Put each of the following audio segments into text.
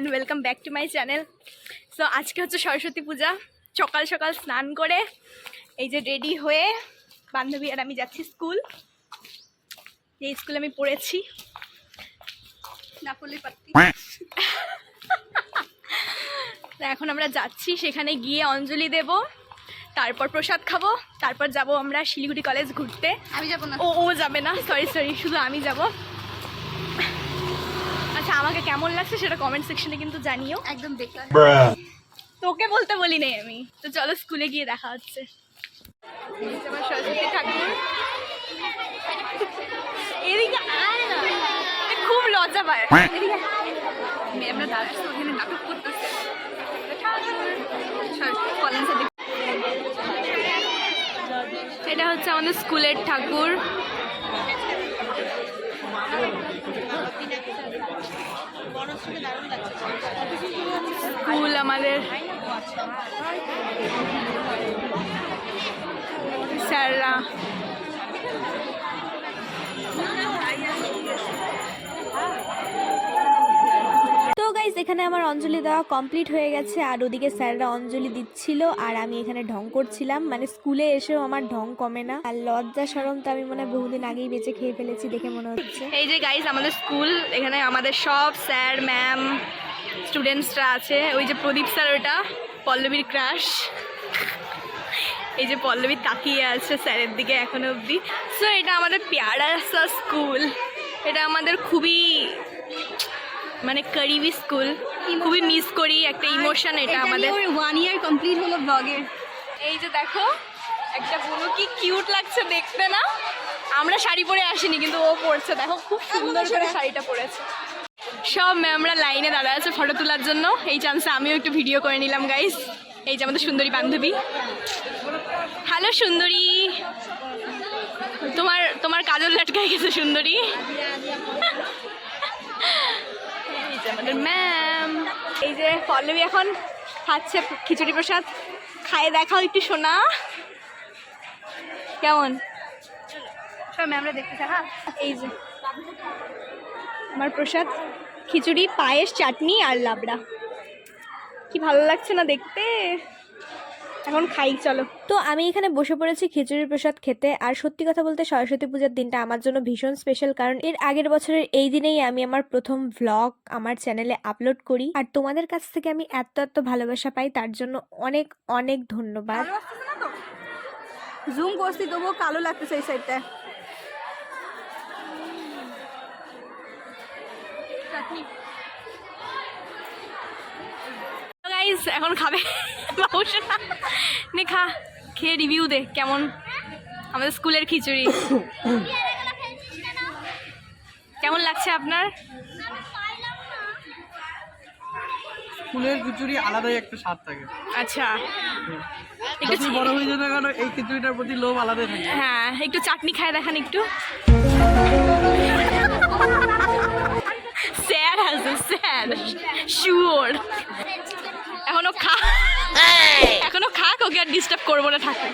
And welcome back to my channel so আজকে হচ্ছে সরস্বতী পূজা। সকাল সকাল স্নান করে এই যে রেডি হয়ে বান্ধবী আর আমি যাচ্ছি স্কুল যে স্কুলে আমি পড়েছি। না পড়লে পারতি এখন আমরা যাচ্ছি সেখানে গিয়ে অঞ্জলি দেব তারপর প্রসাদ খাব তারপর যাব আমরা শিলিগুড়ি কলেজ ঘুরতে। আমি যাব না। ও ও যাবে না সরি সরি শুধু আমি যাব। আমাকে কেমন লাগছে সেটা কমেন্ট সেকশনে কিন্তু জানিও। একদম বেকার তোকে বলতে বলি নেই আমি। তো চলো স্কুলে গিয়ে দেখা হচ্ছে। আমার সরস্বতী ঠাকুর এদিকে আয় না। খুব লজ্জা পায়। ওখানে নাটক করতেছে। এটা হচ্ছে আমাদের স্কুলের ঠাকুর। স্কুল আমাদের। স্যাররা। এখানে আমার অঞ্জলি দেওয়া কমপ্লিট হয়ে গেছে, আর ওদিকে স্যাররা অঞ্জলি দিচ্ছিল, আর আমি এখানে ঢং করছিলাম। মানে স্কুলে এসেও আমার ঢং কমে না। আর লজ্জা সরম তো আমি মনে হয় বহুদিন আগেই বেঁচে খেয়ে ফেলেছি দেখে মনে হচ্ছে। এই যে গাইজ আমাদের স্কুল, এখানে আমাদের সব স্যার ম্যাম স্টুডেন্টসরা আছে। ওই যে প্রদীপ স্যার, ওটা পল্লবীর ক্রাশ এই যে পল্লবী তাকিয়ে আছে স্যারের দিকে এখনও অবধি। সো এটা আমাদের প্যারা সা স্কুল। এটা আমাদের খুবই মানে করিবি স্কুল। খুবই মিস করি একটা ইমোশন এটা আমাদের। ওয়ান ইয়ার কমপ্লিট হলো ব্লগের এই যে দেখো একটা বুনু কি কিউট লাগছে দেখতে না? আমরা শাড়ি পরে আসিনি কিন্তু ও পরছে। দেখো খুব সুন্দর করে শাড়িটা পরেছে। সব ম্যামরা লাইনে দাঁড়া আছে ফটো তোলার জন্য। এই চান্সে আমিও একটু ভিডিও করে নিলাম গাইস এই যে আমাদের সুন্দরী বান্ধবী। হ্যালো সুন্দরী। তোমার তোমার কাজল লটকাই গেছে সুন্দরী। আমাদের ম্যাম এই যে পল্লবী এখন খাচ্ছে খিচুড়ি প্রসাদ। খায়ে দেখাও একটু শোনা কেমন? ম্যামরা দেখতে হ্যাঁ? এই যে, আমার প্রসাদ। খিচুড়ি, পায়েস, চাটনি আর লাবড়া। কি ভালো লাগছে না দেখতে? এখন খাই চলো। তো আমি এখানে বসে পড়েছি খিচুড়ির প্রসাদ খেতে আর সত্যি কথা বলতে সরস্বতী পূজার দিনটা আমার জন্য ভীষণ স্পেশাল কারণ এর আগের বছরের এই দিনেই আমি আমার প্রথম ভ্লগ আমার চ্যানেলে আপলোড করি। আর তোমাদের কাছ থেকে আমি এত এত ভালোবাসা পাই তার জন্য অনেক অনেক ধন্যবাদ। জুম করছি তবুও কালো লাগতেছে এই সাইডটা গাইস এখন খাবে। বাবুসোনা নে খা খেয়ে রিভিউ দে কেমন। আমাদের স্কুলের খিচুড়ি। কেমন লাগছে আপনার? স্কুলের খিচুড়ি আলাদাই একটা স্বাদ থাকে। আচ্ছা। একটু যত বড় হয়ে কেন এই খিচুড়িটার প্রতি লোভ আলাদাই থাকে। হ্যাঁ একটু চাটনি খায় দেখান একটু। স্যার আছে স্যার শিওর ডিস্টার্ব করব না থাকে।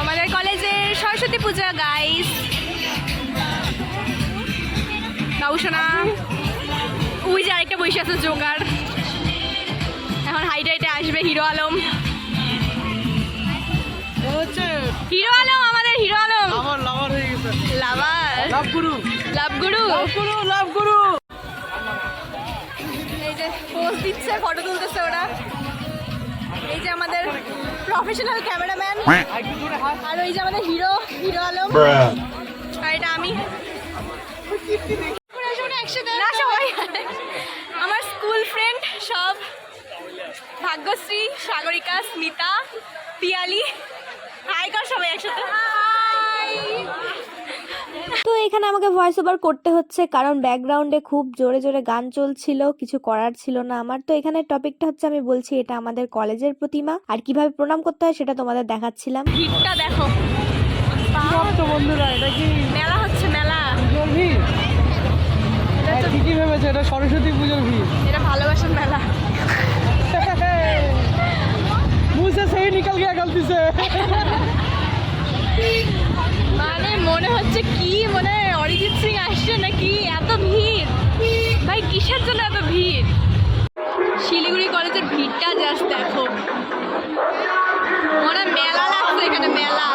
আমাদের কলেজে সরস্বতী পূজা গাইস বাবুসোনা ওই যে আরেকটা বসে আছে জোগাড়। এখন হাইটে হাইটে আসবে হিরো আলম। হচ্ছে হিরো আলম আমাদের হিরো আলম। আমার লাভার হয়ে গেছে। লাভার। লাভ গুরু। লাভ গুরু। লাভ গুরু লাভ গুরু। এই যে পোজ দিচ্ছে ফটো তুলতেছে ওরা। এই যে আমাদের প্রফেশনাল ক্যামেরাম্যান আর ওই যে আমাদের হিরো হিরো আলম। আর এটা আমি। না সবাই। আমার স্কুল ফ্রেন্ড সব। ভাগ্যশ্রী সাগরিকা স্মিতা পিয়ালি হাই কর সবাই একসাথে হাই তো এখানে আমাকে ভয়েস ওভার করতে হচ্ছে কারণ ব্যাকগ্রাউন্ডে খুব জোরে জোরে গান চলছিল কিছু করার ছিল না আমার তো এখানে টপিকটা হচ্ছে আমি বলছি এটা আমাদের কলেজের প্রতিমা আর কিভাবে প্রণাম করতে হয় সেটা তোমাদের দেখাচ্ছিলাম ভিড়টা দেখো তো বন্ধুরা এটা কি মেলা হচ্ছে মেলা পুজোর ভিড় এটা ঠিকই ভেবেছে এটা সরস্বতী পুজোর ভিড় এটা ভালোবাসার মেলা मुंह से सही निकल गया गलती से মানে হচ্ছে কি মনে হয় অরিজিৎ সিং আসছে নাকি? এত ভিড়। ভাই, কিসের জন্য এত ভিড়? শিলিগুড়ি কলেজের ভিড়টা জাস্ট দেখো। মনে মেলা লাগছে এখানে, মেলা।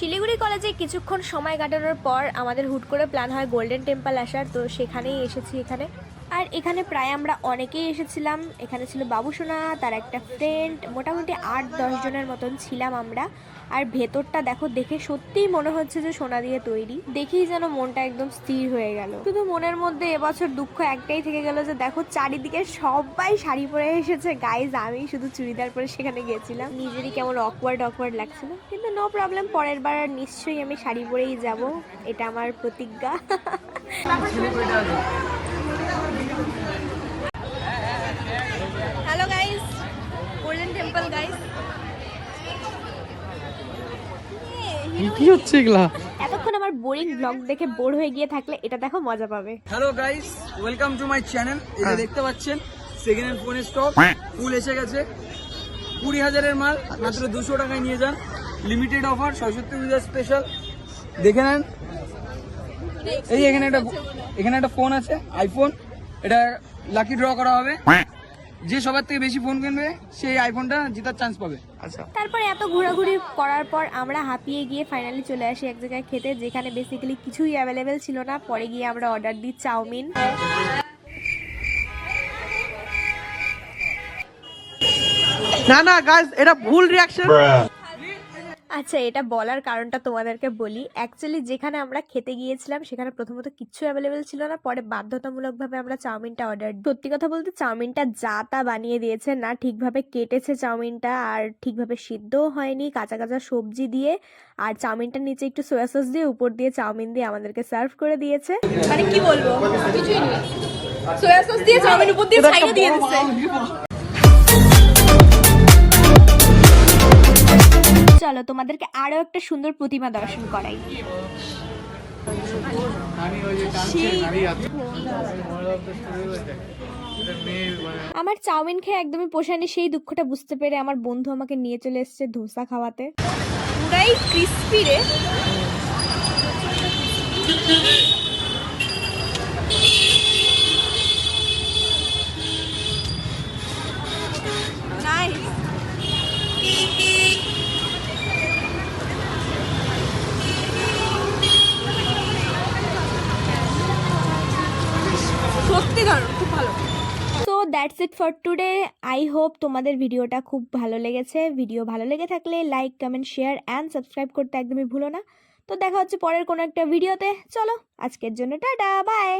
শিলিগুড়ি কলেজে কিছুক্ষণ সময় কাটানোর পর আমাদের হুট করে প্ল্যান হয় গোল্ডেন টেম্পল আসার, তো সেখানেই এসেছি এখানে। আর এখানে প্রায় আমরা অনেকেই এসেছিলাম। এখানে ছিল বাবুসোনা তার একটা ফ্রেন্ড মোটামুটি আট দশ জনের মতন ছিলাম আমরা। আর ভেতরটা দেখো দেখে সত্যিই মনে হচ্ছে যে সোনা দিয়ে তৈরি। দেখেই যেন মনটা একদম স্থির হয়ে গেল। শুধু মনের মধ্যে এবছর দুঃখ একটাই থেকে গেল যে দেখো চারিদিকে সবাই শাড়ি পরে এসেছে। গাইজ আমি শুধু চুড়িদার পরে সেখানে গেছিলাম। নিজেরই কেমন অকওয়ার্ড অকওয়ার্ড লাগছিল। কিন্তু নো প্রবলেম পরের বার নিশ্চয়ই আমি শাড়ি পরেই যাব। এটা আমার প্রতিজ্ঞা। Hello guys Golden Temple guys কি হচ্ছে এগুলা এতক্ষণ আমার বোরিং ব্লগ দেখে বোর হয়ে গিয়ে থাকলে এটা দেখো মজা পাবে। Hello guys welcome to my channel এটা দেখতে পাচ্ছেন সেকেন্ড হ্যান্ড ফোনের স্টক ফুল এসে গেছে। কুড়ি হাজারের মাল মাত্র দুশো টাকায় নিয়ে যান। Limited offer Saraswati puja special দেখে নেন। এই এখানে একটা এখানে একটা ফোন আছে আইফোন এটা লাকি ড্র করা হবে। যে সবার থেকে বেশি ফোন কিনবে সেই আইফোনটা জেতার চান্স পাবে। আচ্ছা। তারপরে এত ঘোরাঘুরি করার পর আমরা হাঁপিয়ে গিয়ে ফাইনালি চলে আসি এক জায়গায় খেতে যেখানে বেসিক্যালি কিছুই অ্যাভেলেবেল ছিল না। পরে গিয়ে আমরা অর্ডার দিই চাউমিন। না না গাইস এটা ভুল রিয়াকশন আচ্ছা এটা বলার কারণটা তোমাদেরকে বলি। অ্যাকচুয়ালি যেখানে আমরা খেতে গিয়েছিলাম সেখানে প্রথমত কিচ্ছু অ্যাভেলেবেল ছিল না। পরে বাধ্যতামূলকভাবে আমরা চাউমিনটা অর্ডার সত্যি কথা বলতে চাউমিনটা যা তা বানিয়ে দিয়েছে না ঠিকভাবে কেটেছে চাউমিনটা আর ঠিকভাবে সিদ্ধও হয়নি কাঁচা কাঁচা সবজি দিয়ে। আর চাউমিনটার নিচে একটু সোয়া সস দিয়ে উপর দিয়ে চাউমিন দিয়ে আমাদেরকে সার্ভ করে দিয়েছে। মানে কি বলব? কিছুই নেই সোয়া সস দিয়ে চাউমিন উপর দিয়ে দিয়ে দিচ্ছে। চলো তোমাদেরকে আরও একটা সুন্দর প্রতিমা দর্শন করাই। আমার চাউমিন খেয়ে একদমই পোষায়নি সেই দুঃখটা বুঝতে পেরে আমার বন্ধু আমাকে নিয়ে চলে এসেছে ধোসা খাওয়াতে। পুরাই ক্রিস্পি রে। খুব ভালো। So that's it for today I hope তোমাদের ভিডিওটা খুব ভালো লেগেছে। ভিডিও ভালো লেগে থাকলে like comment share and subscribe করতে একদমই ভুলো না। তো দেখা হচ্ছে পরের কোনো একটা ভিডিওতে। চলো, আজকের জন্য টাটা বাই